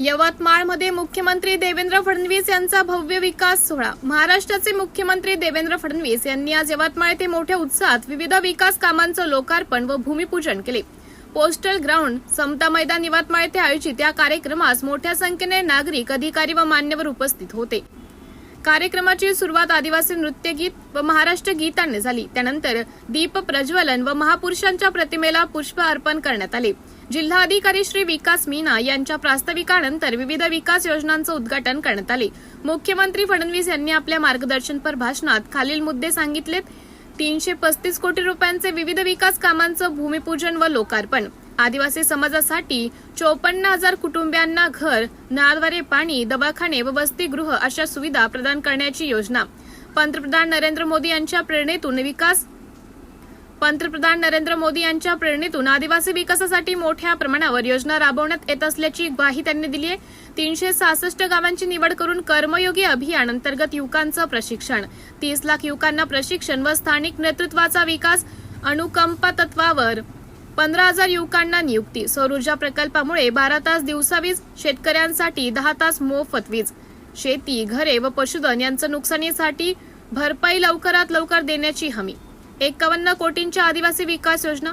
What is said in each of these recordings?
यवतमाळमध्ये मुख्यमंत्री देवेंद्र फडणवीस यांचा भव्य विकास सोहळा. महाराष्ट्राचे मुख्यमंत्री देवेंद्र फडणवीस यांनी आज यवतमाळ येथे मोठ्या उत्साहात विविध विकास कामांचं लोकार्पण व भूमिपूजन केले. पोस्टल ग्राउंड समता मैदान यवतमाळ येथे आयोजित या कार्यक्रमास मोठ्या संख्येने नागरिक अधिकारी व मान्यवर उपस्थित होते. कार्यक्रमाची सुरुवात आदिवासी नृत्यगीत व महाराष्ट्र गीतांनी झाली. त्यानंतर दीप प्रज्वलन व महापुरुषांच्या प्रतिमेला पुष्प अर्पण करण्यात आले. जिल्हाधिकारी श्री विकास मीना यांच्या प्रास्ताविकानंतर विविध विकास योजनांचं उद्घाटन करण्यात आले. मुख्यमंत्री फडणवीस यांनी आपल्या मार्गदर्शनपर भाषणात खालील मुद्दे सांगितलेत. तीनशे पस्तीस कोटी रुपयांचे विविध विकास कामांचं भूमिपूजन व लोकार्पण. आदिवासी समाजासाठी चोपन्न हजार कुटुंबियांना घर नळाद्वारे पाणी दवाखाने व वसतिगृह अशा सुविधा प्रदान करण्याची योजना. पंतप्रधान नरेंद्र मोदी यांच्या प्रेरणेतून विकास पंतप्रधान नरेंद्र मोदी यांच्या प्रेरणेतून आदिवासी विकासासाठी मोठ्या प्रमाणावर योजना राबवण्यात येत असल्याची ग्वाही त्यांनी दिली आहे. तीनशे सहासष्ट गावांची निवड करून कर्मयोगी अभियान अंतर्गत युवकांचं प्रशिक्षण. तीस लाख युवकांना प्रशिक्षण व स्थानिक नेतृत्वाचा विकास. अनुकंपा तत्वावर पंधरा हजार युवकांना नियुक्ती. सौरऊर्जा प्रकल्पामुळे बारा तास दिवसा वीज शेतकऱ्यांसाठी दहा तास मोफत वीज. शेती घरे व पशुधन यांचं नुकसानीसाठी भरपाई लवकरात लवकर देण्याची हमी. एकावन्न कोटींच्या आदिवासी विकास योजना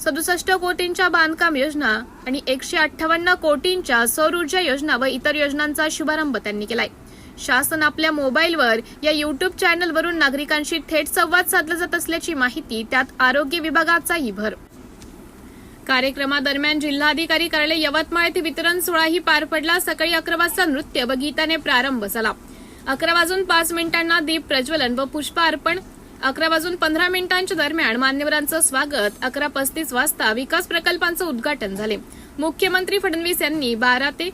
सदुसष्ट कोटींच्या बांधकाम योजना आणि एकशे अठ्ठावन्न कोटींच्या सौर ऊर्जा योजना व इतर योजनांचा शुभारंभ त्यांनी केलाय. शासन आपल्या मोबाईलवर या युट्यूब चॅनलवरून नागरिकांशी थेट संवाद साधला जात असल्याची माहिती त्यात आरोग्य विभागाचाही भर. कार्यक्रमादरम्यान जिल्हाधिकारी कार्यालय यवतमाळ येथे वितरण सोहळाही पार पडला. सकाळी अकरा वाजता नृत्य व गीताने प्रारंभ झाला. अकरा वाजून पाच मिनिटांना दीप प्रज्वलन व पुष्प अर्पण अकरा वाजून पंधरा मिनिटांच्या दरम्यान मान्यवरांचं स्वागत. अकरा पस्तीस वाजता विकास प्रकल्पांचं उद्घाटन झाले. मुख्यमंत्री फडणवीस यांनी बारा ते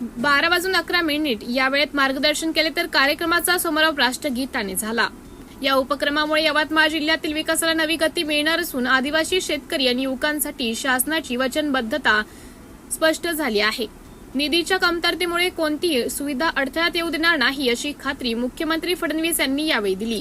बारा वाजून अकरा मिनिट या वेळेत मार्गदर्शन केले तर कार्यक्रमाचा समारोप राष्ट्रगीताने झाला. या उपक्रमामुळे यवतमाळ जिल्ह्यातील विकासाला नवी गती मिळणार असून आदिवासी शेतकरी आणि युवकांसाठी शासनाची वचनबद्धता स्पष्ट झाली आहे. निधीच्या कमतरतेमुळे कोणतीही सुविधा अडथळ्यात येऊ देणार नाही अशी खात्री मुख्यमंत्री फडणवीस यांनी यावेळी दिली.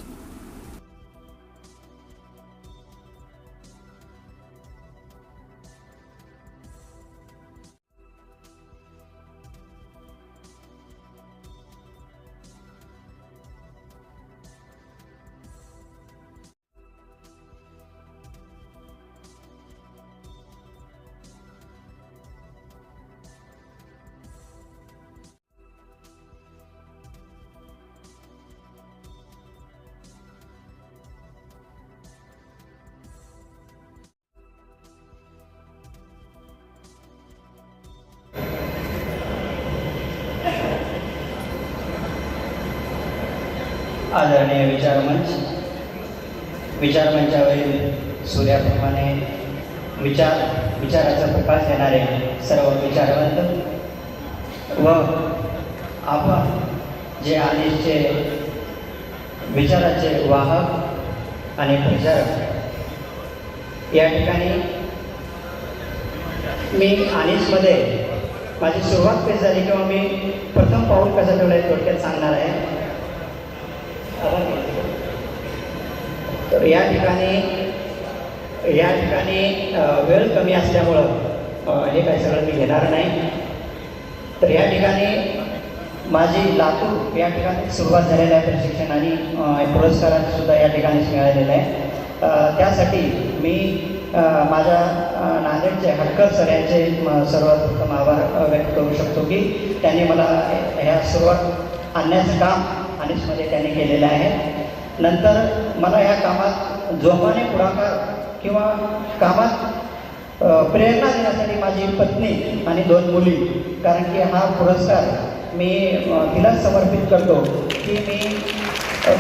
आदरणीय विचारमंच विचारमंचावरील सूर्याप्रमाणे विचार विचाराचा प्रकाश देणारे सर्व विचारवंत व आपण जे आधीचे विचाराचे वाहक आणि प्रचारक या ठिकाणी मी आनिसमध्ये माझी सुरुवात कशी झाली किंवा मी प्रथम पाऊल कसं ठेवलं आहे थोडक्यात सांगणार आहे. तर या ठिकाणी या ठिकाणी वेळ कमी असल्यामुळं हे काही सगळं मी घेणार नाही. तर या ठिकाणी माझी लातूर या ठिकाणी सुरुवात झालेलं आहे प्रशिक्षण आणि पुरस्कारांसुद्धा या ठिकाणीच मिळालेलं आहे. त्यासाठी मी माझ्या नांदेडचे हटकर सर यांचे सर्वात उत्तम आभार व्यक्त करू शकतो की त्यांनी मला ह्या सुरुवात आणण्याचं काम अनिसमध्ये त्यांनी केलेलं आहे. नंतर मला ह्या कामात जोमाने पुढाकार किंवा कामात प्रेरणा देण्यासाठी माझी पत्नी आणि दोन मुली कारण की हा पुरस्कार मी तिला समर्पित करतो. की मी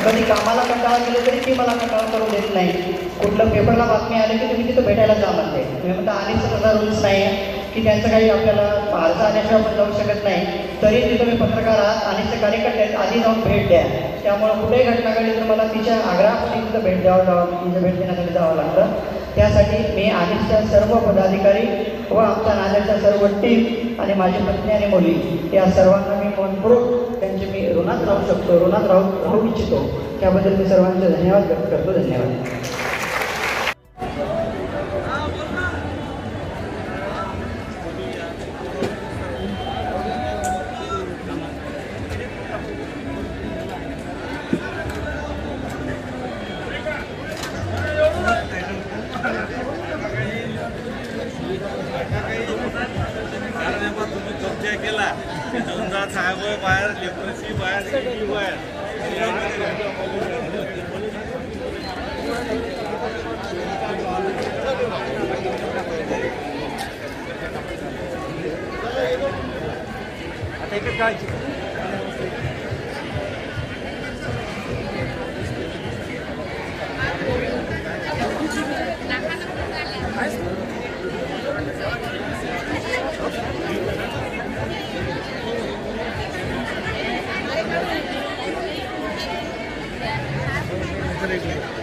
कधी कामाला कंटाळा केलं तरी ती मला कंटाळा करू देत नाही. कुठलं पेपरला बातमी आली की तुम्ही तिथं भेटायला जा म्हणते. मी म्हणतो आणि सर रूल्स नाही की त्यांचं काही आपल्याला फारसा आल्याशिवाय आपण जाऊ शकत नाही. तरी तिथं मी पत्रकार आहात आणि ते कार्यकर्ते आहेत. आधी जाऊन भेट द्या. त्यामुळं कुठेही घटना घडली तर मला तिच्या आग्रहापासून तिथं भेट द्यावं जावं तिथं भेट देण्यासाठी जावं लागतं. त्यासाठी मी आधीच्या सर्व पदाधिकारी व आमच्या नाल्याच्या सर्व टीम आणि माझी पत्नी आणि मुली या सर्वांना मी मनपूर्वक त्यांचे मी ऋणात राहू शकतो ऋणात राहू राहू इच्छितो. त्याबद्दल मी सर्वांचे धन्यवाद व्यक्त करतो. धन्यवाद. धंदा साहेब बाहेर लेप्रोसी बाहेर बाहेर आता इकडे काय इकडे इकडे